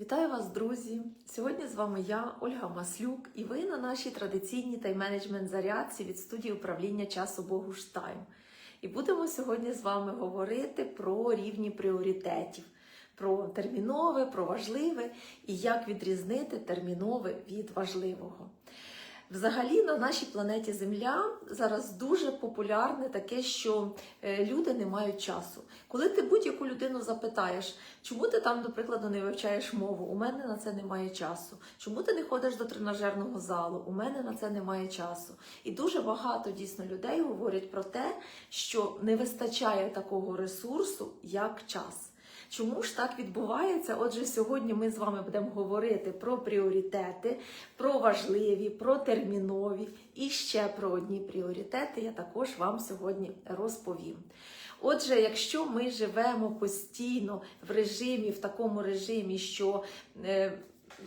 Вітаю вас, друзі! Сьогодні з вами я, Ольга Маслюк, і ви на нашій традиційній тайм-менеджмент зарядці від студії управління часу Богуш Тайм. І будемо сьогодні з вами говорити про рівні пріоритетів, про термінове, про важливе і як відрізнити термінове від важливого. Взагалі на нашій планеті Земля зараз дуже популярне таке, що е, люди не мають часу. Коли ти будь-яку людину запитаєш, чому ти там, до прикладу, не вивчаєш мову, у мене на це немає часу. Чому ти не ходиш до тренажерного залу? У мене на це немає часу. І дуже багато дійсно людей говорять про те, що не вистачає такого ресурсу, як час. Чому ж так відбувається? Отже, сьогодні ми з вами будемо говорити про пріоритети, про важливі, про термінові і ще про одні пріоритети я також вам сьогодні розповім. Отже, якщо ми живемо постійно в режимі, в такому режимі, що е,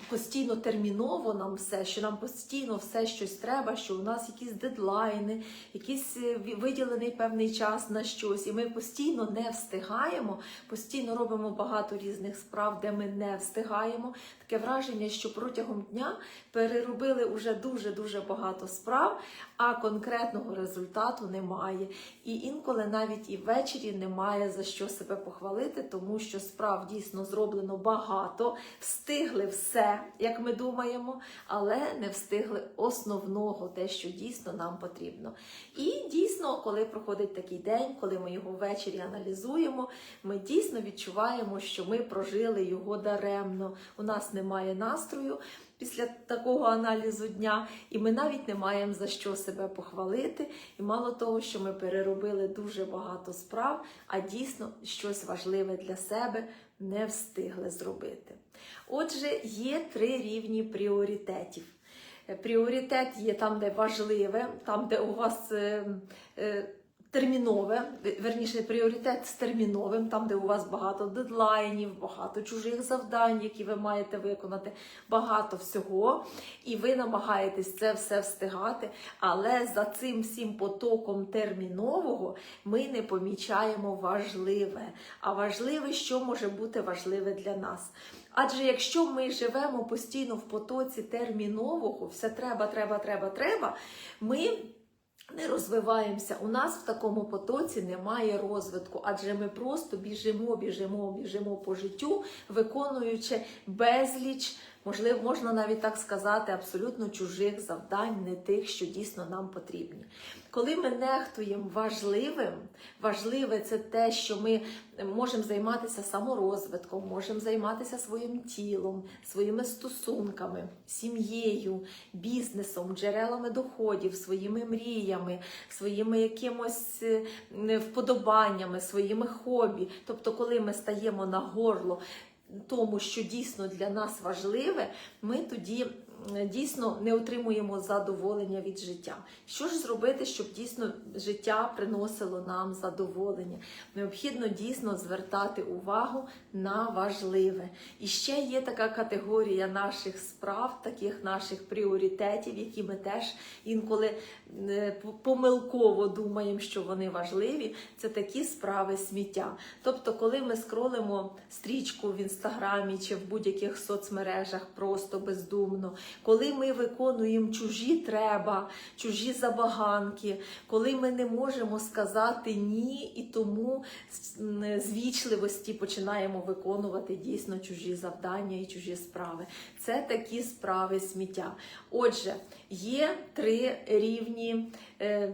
Постійно терміново нам все, що нам постійно все щось треба, що у нас якісь дедлайни, якийсь е, виділений певний час на щось, і ми постійно не встигаємо, постійно робимо багато різних справ, де ми не встигаємо. Таке враження, що протягом дня переробили вже дуже-дуже багато справ, а конкретного результату немає. І інколи навіть і ввечері немає за що себе похвалити, тому що справ дійсно зроблено багато, встигли все, як ми думаємо, але не встигли основного, те, що дійсно нам потрібно. І дійсно, коли проходить такий день, коли ми його ввечері аналізуємо, ми дійсно відчуваємо, що ми прожили його даремно. У нас немає настрою після такого аналізу дня, і ми навіть не маємо за що себе похвалити. І мало того, що ми переробили дуже багато справ, а дійсно щось важливе для себе не встигли зробити. Отже, є три рівні пріоритетів. Пріоритет є там, де важливе, там, де у вас е, е, термінове, верніше, пріоритет з терміновим, там, де у вас багато дедлайнів, багато чужих завдань, які ви маєте виконати, багато всього, і ви намагаєтесь це все встигати. Але за цим всім потоком термінового ми не помічаємо важливе. А важливе, що може бути важливе для нас. Адже якщо ми живемо постійно в потоці термінового, все треба, треба, треба, треба, ми не розвиваємося. У нас в такому потоці немає розвитку, адже ми просто біжимо, біжимо, біжимо по життю, виконуючи безліч, можливо, можна навіть так сказати, абсолютно чужих завдань, не тих, що дійсно нам потрібні. Коли ми нехтуємо важливим, важливе це те, що ми можемо займатися саморозвитком, можемо займатися своїм тілом, своїми стосунками, сім'єю, бізнесом, джерелами доходів, своїми мріями, своїми якимось вподобаннями, своїми хобі. Тобто, коли ми стаємо на горло тому, що дійсно для нас важливе, ми тоді дійсно не отримуємо задоволення від життя. Що ж зробити, щоб дійсно життя приносило нам задоволення? Необхідно дійсно звертати увагу на важливе. І ще є така категорія наших справ, таких наших пріоритетів, які ми теж інколи помилково думаємо, що вони важливі. Це такі справи сміття. Тобто, коли ми скролимо стрічку в інстаграмі чи в будь-яких соцмережах просто бездумно коли ми виконуємо чужі треба, чужі забаганки, коли ми не можемо сказати ні, і тому з вічливості починаємо виконувати дійсно чужі завдання і чужі справи. Це такі справи сміття. Отже, є три рівні е,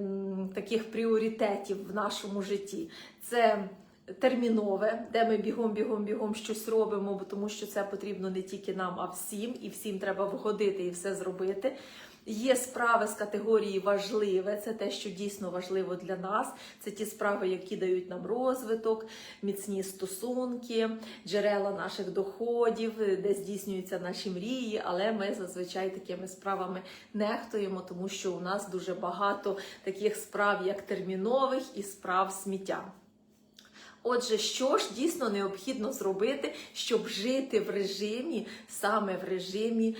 таких пріоритетів в нашому житті. Це термінове, де ми бігом, бігом, бігом щось робимо, тому що це потрібно не тільки нам, а всім, і всім треба вгодити і все зробити. Є справи з категорії важливе, це те, що дійсно важливо для нас. Це ті справи, які дають нам розвиток, міцні стосунки, джерела наших доходів, де здійснюються наші мрії. Але ми зазвичай такими справами нехтуємо, тому що у нас дуже багато таких справ, як термінових, і справ сміття. Отже, що ж дійсно необхідно зробити, щоб жити в режимі, саме в режимі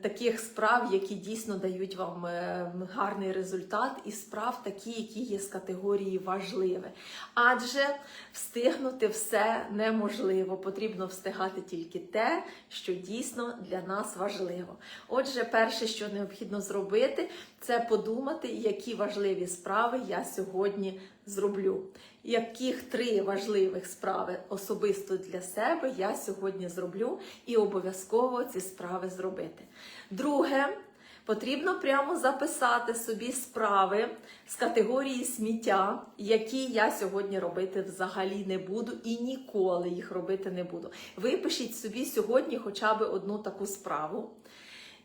таких справ, які дійсно дають вам е, гарний результат, і справ такі, які є з категорії важливе. Адже встигнути все неможливо. Потрібно встигати тільки те, що дійсно для нас важливо. Отже, перше, що необхідно зробити, це подумати, які важливі справи я сьогодні зроблю. Яких три важливих справи особисто для себе я сьогодні зроблю і обов'язково ці справи зробити. Друге, потрібно прямо записати собі справи з категорії сміття, які я сьогодні робити взагалі не буду і ніколи їх робити не буду. Випишіть собі сьогодні хоча б одну таку справу.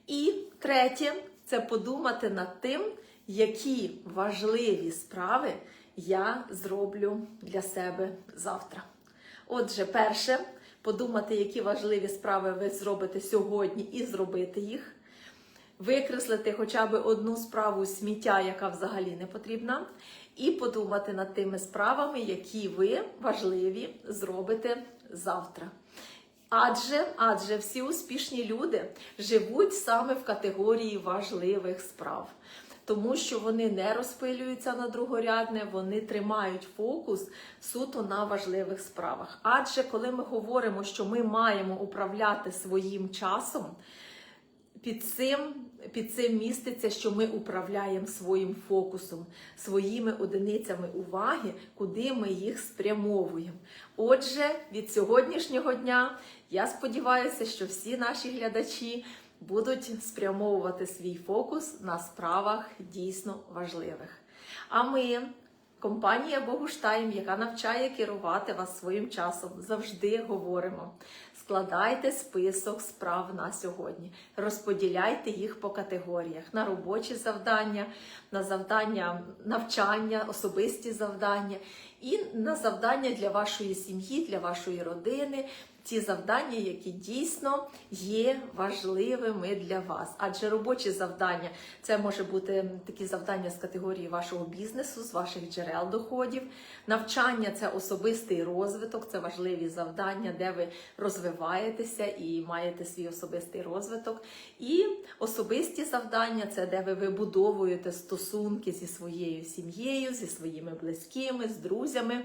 І третє це подумати над тим, які важливі справи я зроблю для себе завтра. Отже, перше, подумати, які важливі справи ви зробите сьогодні, і зробити їх. Викреслити хоча б одну справу сміття, яка взагалі не потрібна, і подумати над тими справами, які ви важливі зробите завтра. Адже, адже всі успішні люди живуть саме в категорії важливих справ, тому що вони не розпилюються на другорядне, вони тримають фокус суто на важливих справах. Адже коли ми говоримо, що ми маємо управляти своїм часом, під цим, під цим міститься, що ми управляємо своїм фокусом, своїми одиницями уваги, куди ми їх спрямовуємо. Отже, від сьогоднішнього дня я сподіваюся, що всі наші глядачі будуть спрямовувати свій фокус на справах дійсно важливих. А ми. Компанія Богуштайм, яка навчає керувати вас своїм часом, завжди говоримо: складайте список справ на сьогодні, розподіляйте їх по категоріях на робочі завдання, на завдання навчання, особисті завдання і на завдання для вашої сім'ї, для вашої родини. Ті завдання, які дійсно є важливими для вас. Адже робочі завдання це може бути такі завдання з категорії вашого бізнесу, з ваших джерел доходів. Навчання це особистий розвиток, це важливі завдання, де ви розвиваєтеся і маєте свій особистий розвиток. І особисті завдання це де ви вибудовуєте стосунки зі своєю сім'єю, зі своїми близькими, з друзями.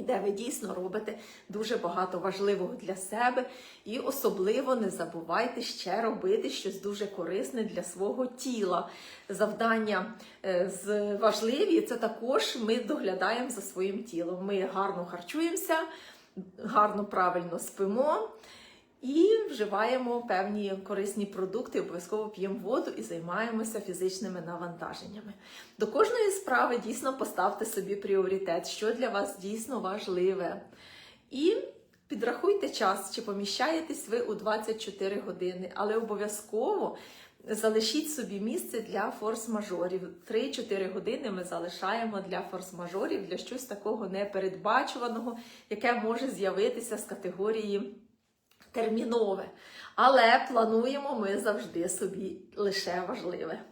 І де ви дійсно робите дуже багато важливого для себе, і особливо не забувайте ще робити щось дуже корисне для свого тіла. Завдання е, з важливі це також ми доглядаємо за своїм тілом. Ми гарно харчуємося, гарно правильно спимо. І вживаємо певні корисні продукти, обов'язково п'ємо воду і займаємося фізичними навантаженнями. До кожної справи дійсно поставте собі пріоритет, що для вас дійсно важливе. І підрахуйте час, чи поміщаєтесь ви у 24 години, але обов'язково залишіть собі місце для форс-мажорів. 3-4 години ми залишаємо для форс-мажорів, для щось такого непередбачуваного, яке може з'явитися з категорії термінове. Але плануємо ми завжди собі лише важливе.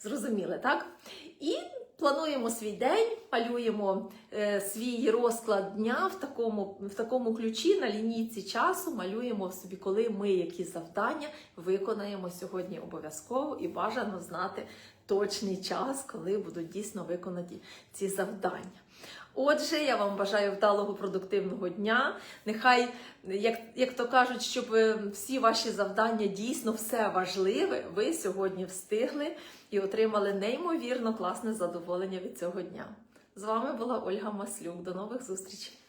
Зрозуміли, так? І плануємо свій день, малюємо е, свій розклад дня в такому, в такому ключі на лінійці часу, малюємо собі, коли ми які завдання виконаємо сьогодні обов'язково і бажано знати точний час, коли будуть дійсно виконані ці завдання. Отже, я вам бажаю вдалого продуктивного дня. Нехай, як, як то кажуть, щоб е, всі ваші завдання дійсно все важливе, ви сьогодні встигли і отримали неймовірно класне задоволення від цього дня. З вами була Ольга Маслюк. До нових зустрічей!